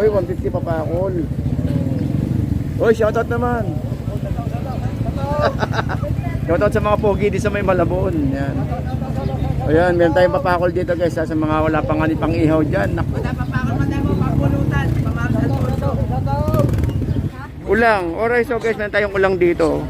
Uy, 150 papakol. Uy, shoutout naman. shoutout sa mga pogi di sa may Malabon. Yan. Ayan, meron tayong papakol dito guys ha, sa mga wala pang ani pang ihaw dyan. Naku. Ulang. Alright, so guys, meron tayong ulang dito.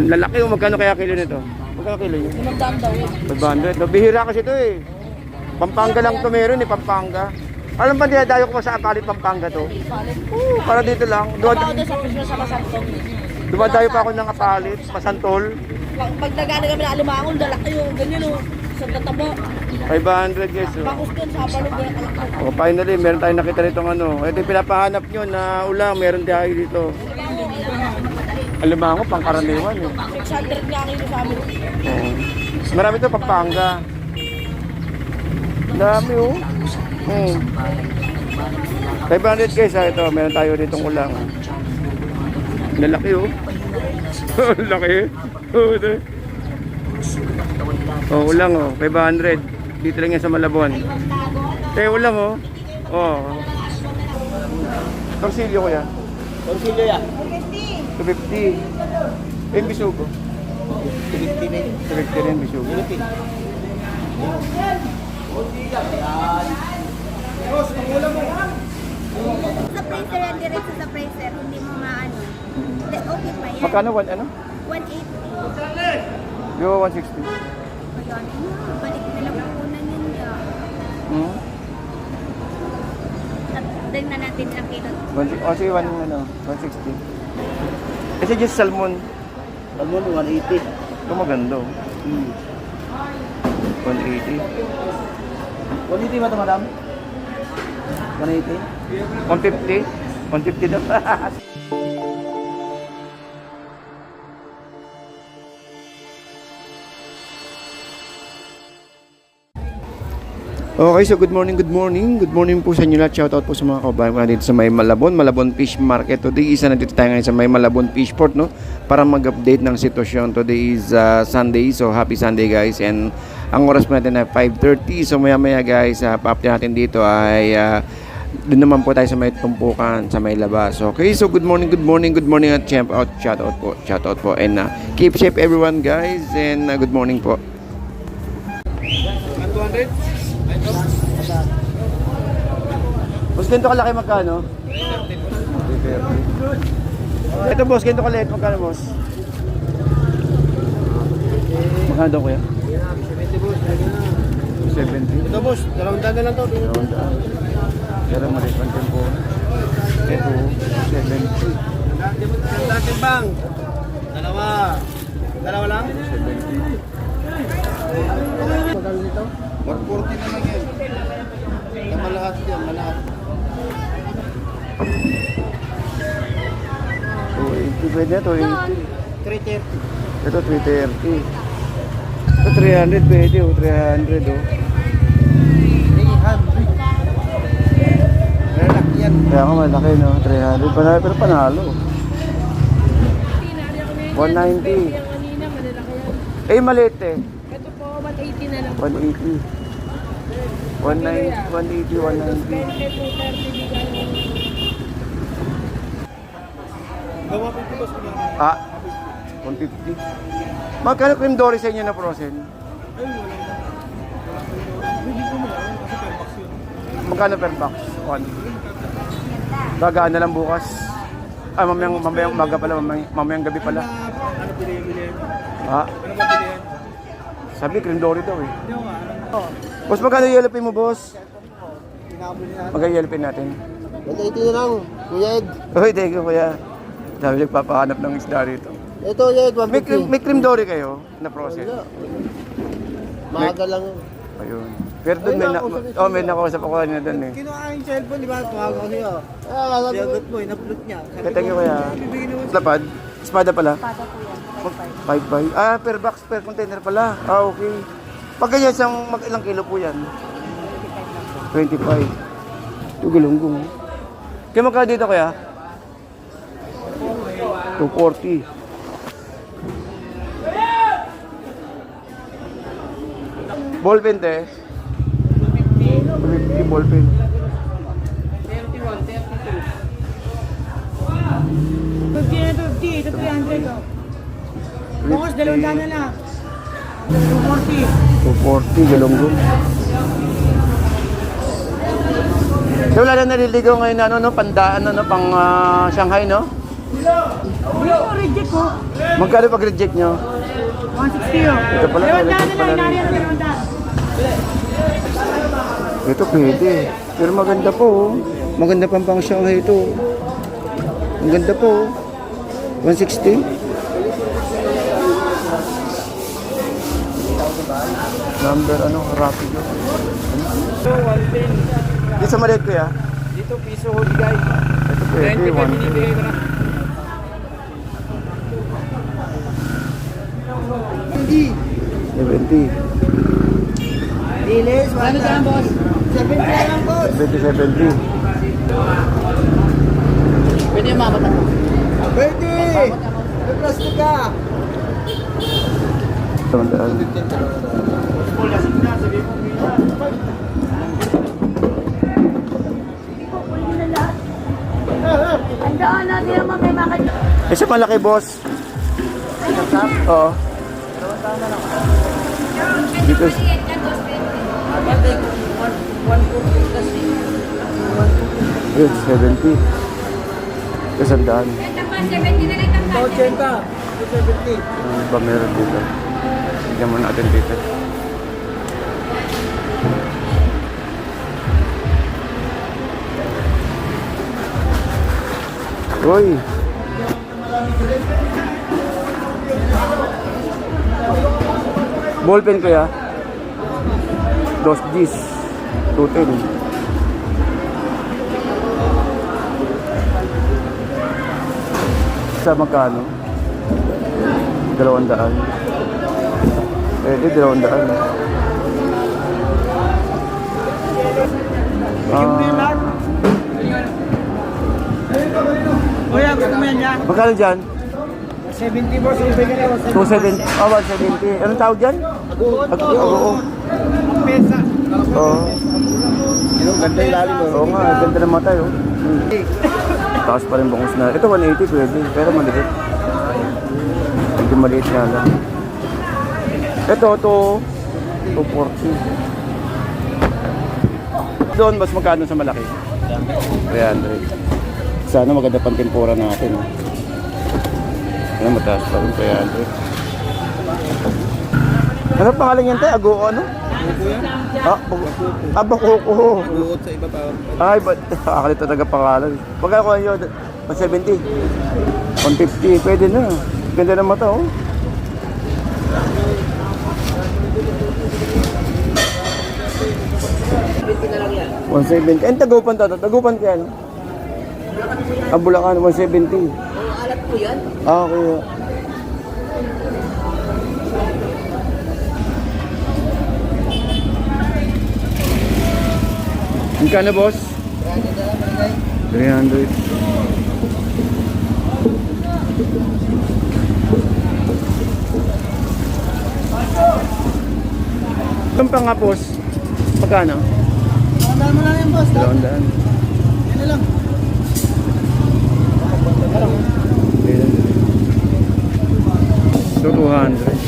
Ang lalaki yung magkano kaya kilo nito? Magkano kilo yun? 500. No, bihira kasi ito eh. Pampanga lang to meron eh, Pampanga. Alam ba dinadayo ko sa Apalit Pampanga to? Oo, para dito lang. Duwad, Ako doon sa Christmas sa Masantong. dumadayo pa ako ng Apalit, Masantol. Pag, pag nagana kami na alimangon, dala kayo, ganyan o. Sa tataba. 500 guys. Oh. Bakos doon sa alak Oh, finally, meron tayong nakita rito ng ano. Ito yung pinapahanap nyo na ulang, meron tayo dito. Alam ako, pangkaraniwan eh. 600 nga kilo sa amin. Oo. Marami to Pampanga. Dami oh. Hmm. 500 guys ha, ito. Meron tayo ditong ulang. Lalaki oh. Laki. Oh, ito. Oh, ulang oh. 500. Dito lang yan sa Malabon. Eh, ulang oh. Oh. Torsilyo ko yan. Consilio ya. 250. Eh, bisugo. 250 na yun. 250 rin bisugo. Sa freezer yan, diretso sa freezer, hindi mo maano. Hindi, Okay pa yan. Magkano? One, ano? 180. Yo, 160. Ayun, ano, balik na lang ang unang yun yan. Hmm? At dagdag na natin ang kilo. One, oh, sige, one, ano, 160. Kasi just salmon. Salmon, 180. Ito maganda. oh. Hmm. 180. 180 ba ito, madam? 180? 150. 150 daw. Okay, so good morning, good morning. Good morning po sa inyo lahat. Shoutout po sa mga kabayan ko dito sa May Malabon, Malabon Fish Market. Today, isa na dito tayo ngayon sa May Malabon Fish Port, no? Para mag-update ng sitwasyon. Today is uh, Sunday, so happy Sunday guys. And ang oras po natin ay 5.30. So maya-maya guys, uh, pa-update natin dito ay uh, doon naman po tayo sa may tumpukan, sa may labas. Okay, so good morning, good morning, good morning at champ out, shout out po, shout out po. And uh, keep safe everyone guys and uh, good morning po. 200? Boss, ganito kalaki magkano? 330. Ito boss, ganito kaliit magkano boss? Magkano daw kuya? 70. Ito, boss. Dalawang daan na lang to. Dalawang daan. Pero maliit ang tempo. Ito, 70. Dalawang timbang. Dalawa. Dalawa lang? 70. Magkano dito? 140 na lang yan. Tama lahat yan, malahat. 280 pwede na, 280. 330. Ito 330. Ito 300 pwede oh, 300 oh. Kaya nga malaki no, 300. Panalo, pero panalo. 190. kanina, malalaki yan. Eh, maliit eh. Ito po, 180 na lang. 180. 190, 180, 190. 20 to 30 bigay. Gawa ko ito, boss. Ah, 150. Magkano cream dory sa inyo na frozen? Magkano per box? One. Gagaan na lang bukas. Ah, mamayang, mamayang umaga pala, mamayang, mamayang gabi pala. Ano pinili Ah, Ano ba pilihan? sabi cream dory daw eh. Hindi. Boss, magkano yellow pin mo, boss? Magkano yellow pin natin? 180 na lang. Kuya Ed. Uy, thank you, kuya. Sabi nagpapahanap ng isda rito. Ito, Kuya Ed. May cream, may cream dory kayo na frozen? Maaga lang. Ayun. Pero doon may, na, oh, may nakausap ako kanina doon eh. Kinuha yung cellphone, di ba? Tumawag ako sa'yo. Ah, sabi ko. mo, in-upload niya. Kaya thank you kuya. Bibigyan naman Lapad? Espada pala? Pada po yan. 5 by? Ah, per box, per container pala. Ah, okay. Pag ganyan, isang mag ilang kilo po yan? 25. Ito galunggong. Kaya magkano dito kaya? 240. Ballpen te? 250 ballpen. 31. Fifty na 50, ito 300 oh. Bukos, dalawang daan na lang. 240. 240, galunggong. So, wala na naliligaw ngayon na ano, no, pandaan, ano, pang ah, Shanghai, no? Wala ko, reject ko. Magkano pag reject nyo? 160 oh. Ito pala, Dalawang daan na pala lang, rin. inari na dalawang daan. Ito pwede. Pero maganda po. oh. Maganda pang pang Shanghai ito. Ang ganda po. oh. 160. Number ano, rapid yun. Dito sa maliit ko ya? Dito, piso huli Ito pwede, 110. ko na. 70. Dilis, ano dyan boss? 70 lang boss. 70, 70. Pwede yung mamata. Pwede! May plastic ka! Tandaan. Ang daan natin may mga Eh, sa malaki, boss. Oo. Dito. Yun, 70. Ito, sandaan. 80! 270! Ano ba meron dito? Tignan mo natin dito. Uy! Ballpen kaya? Dos Gs. 210. Sa magkano? Dalawang daan. Pwede, dalawang daan. Ah, Kuya, gusto mo yan dyan? magkano dyan? 70 boss, ibigay ka na. 270, oh, 170. Anong tawag dyan? Ag oo. Ang pesa. Oo. Yung ganda yung lalim mo. Oo nga, ganda ng mata yun. Hmm. Taas pa rin bangos na. Ito 180 pwede, pero maliit. Medyo maliit nga lang. Ito, ito, 240. Doon, mas magkano sa malaki? 300. Sana maganda pang tempura natin. Ano, mataas pa rin, 300. Ano pangalan yan, te? Ago, ano? Ah, bago, ah, bakoko. Buot sa iba pa. Ay, ba't nakakalit talaga pangalan. Pagka ko yun, 170. 150, pwede na. Ganda ng mata, oh. One seventy. Ang tagupan to, tagupan kaya, no? Ang Bulacan, 170. Alat po yan. Ah, okay. Magkano, boss? 300. Itong pa nga, boss. Magkano? Tandaan mo lang yan, boss. Dalawang daan. Yan na lang. So, 200.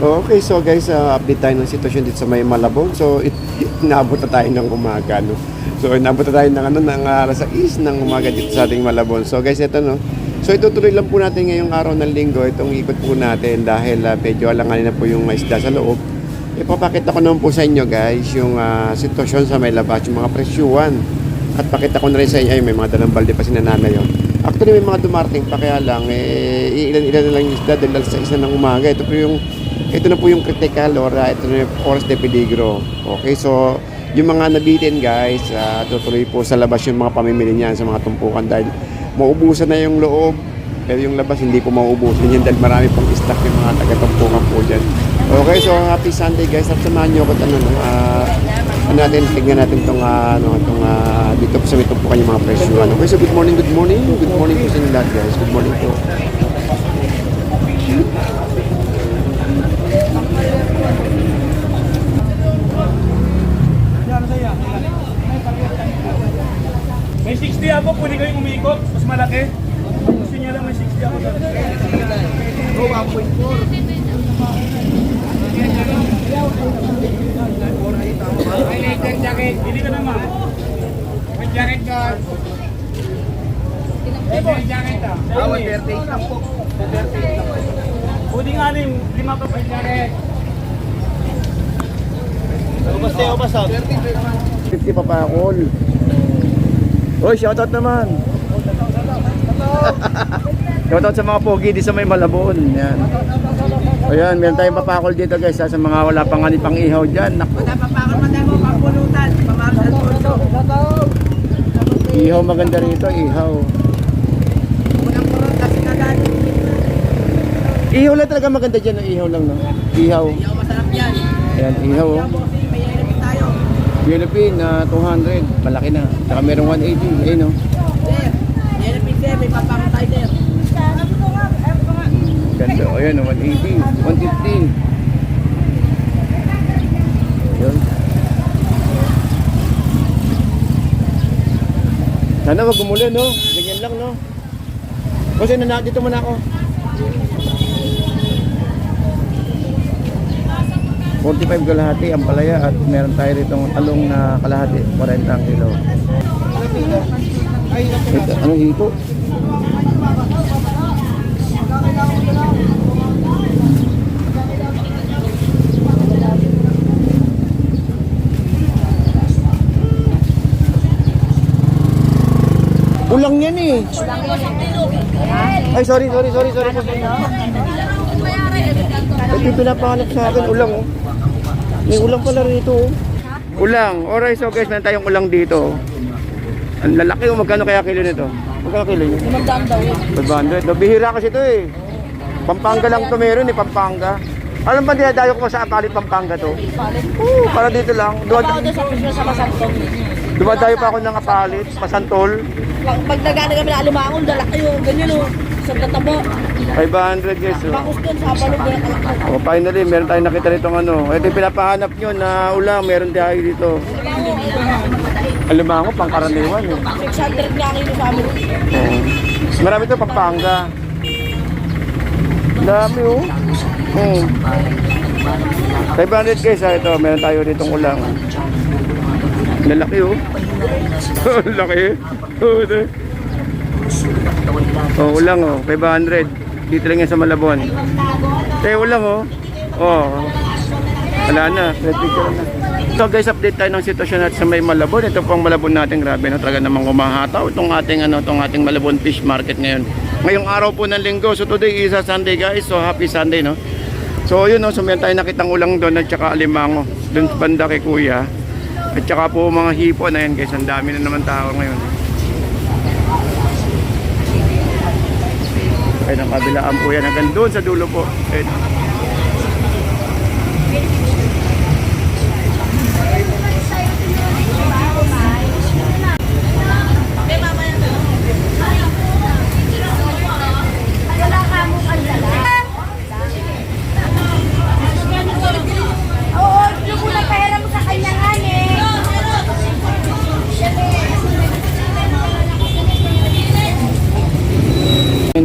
Okay, so guys, uh, update tayo ng sitwasyon dito sa may Malabon. So, inaabot na tayo ng umaga, no? So, inaabot na tayo ng, ano, ng alas 6 ng umaga dito sa ating Malabon. So, guys, ito, no? So, itutuloy lang po natin ngayong araw ng linggo, itong ikot po natin dahil uh, medyo alanganin na po yung isda sa loob. Ipapakita ko naman po sa inyo, guys, yung uh, sitwasyon sa may labas, yung mga presyuan. At pakita ko na rin sa inyo, ay, may mga dalang balde pa si nanay yun. Actually, may mga dumarating pa kaya lang, eh, ilan-ilan na lang yung isda dahil sa isa ng umaga. Ito po yung ito na po yung critical or uh, ito na yung oras de peligro. Okay, so yung mga nabitin guys, uh, tutuloy po sa labas yung mga pamimili niyan sa mga tumpukan dahil maubusan na yung loob Pero yung labas hindi po mauubusin yan dahil marami pong stock yung mga taga-tampukan po dyan. Okay, so happy Sunday guys. At samahan nyo ako ano, no, ah, ano natin, tignan natin itong, ano, itong, ah, dito po sa may tumpukan yung mga presyo. Ano. Okay, so good morning, good morning. Good morning po sa inyo guys. Good morning po. May 60 ako, pwede kayong umikot. Mas malaki. Gusto niya lang may 60 ako. Hindi ka naman. May jacket ka. May jacket ah. Awa, 30 lang po. Pwede nga rin, lima pa pa yung jacket. Ubas tayo, ubas ah. 50 pa pa ako. Oy, shoutout naman. Shoutout sa mga pogi di sa may Malabon. Yan. O yan, meron tayong papakol dito guys ha, sa mga wala pang ani pang ihaw dyan. Naku, Napapakal man tayo mga pulutan. Pamamasal po ito. ihaw maganda rito, ihaw. Unang purot kasi kagad. Ihaw lang talaga maganda dyan, no? ihaw lang no. Ihaw. Yaw masarap yan. Ayan, ihaw. oh. Philippine na 200, malaki na. Saka merong 180, ayun no. Sir, may tayo sir. Ganda, o yan, 180, 150. Yun. Sana wag umulan, no? Ganyan lang, no? Kasi na dito muna ako. 45 kalahati ang palaya at meron tayo rito talong na kalahati, 40 ang kilo. Ito, ano hito? Ulang yan eh. Ay, sorry, sorry, sorry, sorry. Ito yung pinapahanap sa akin, ulang oh. May ulang pala rito oh. Ulang. Alright, so guys, meron tayong ulang dito. Ang lalaki oh, magkano kaya kilo nito? Magkano kilo nyo? 500 daw. Bihira kasi ito eh. Pampanga lang to meron eh, Pampanga. Alam ba dinadayo ko sa Apalit, Pampanga to? Oo, para dito lang. Duwad, dumadayo pa ako ng Apalit, Masantol. Pag nagana kami na alimangon, dala kayo, ganyan o. Sa tatabo. 500 guys. Oh. Bakos sa na. Oh, finally, meron tayong nakita rito ano. Ito yung pinapahanap nyo na ulang, meron tayo dito. Alam mo, pangkaraniwan eh. 600 nga kayo sa amin. Oo. Marami to Pampanga. Dami oh. Hmm. 500 guys ah, ito. Meron tayo ditong ulang. Lalaki oh. Laki. Oh, ito. Oh, ulang oh. 500. Dito lang yan sa Malabon. Eh, ulang oh. Oh. Wala na. So guys, update tayo ng sitwasyon natin sa may Malabon. Ito po ang Malabon natin. Grabe na talaga namang umahataw itong ating ano, itong ating Malabon Fish Market ngayon. Ngayong araw po ng linggo. So today is a Sunday guys. So happy Sunday no. So yun no, so meron tayo nakitang ulang doon at saka alimango. Doon banda kay kuya. At saka po mga hipon. Ayan guys, ang dami na naman tao ngayon. Ay, ng kabilaan po yan. Hanggang doon sa dulo po. Ayun.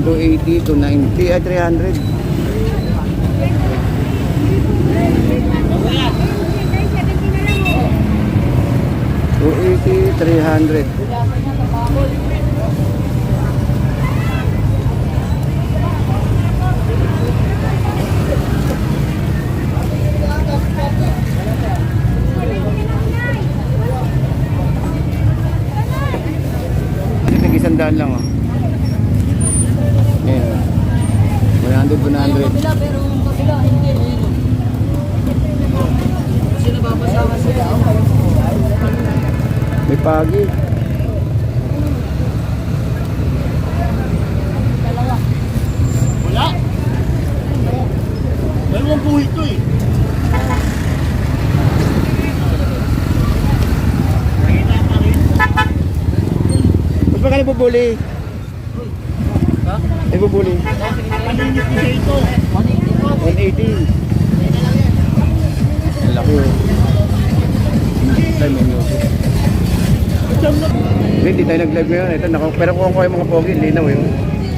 280 to 90 ay 300 280 300 May pagi. Wala. Dalawang buhay ko eh. Ba't ka? Ha? Nabubuli. Paninip ko ito. Hindi, hindi tayo nag-live ngayon. Ito, naka, pero kung ako yung mga pogi, linaw yun.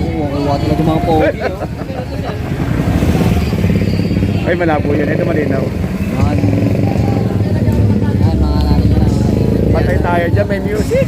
Oo, kuha talaga mga pogi. Ay, malabo yun. Ito malinaw. Patay tayo dyan, may music.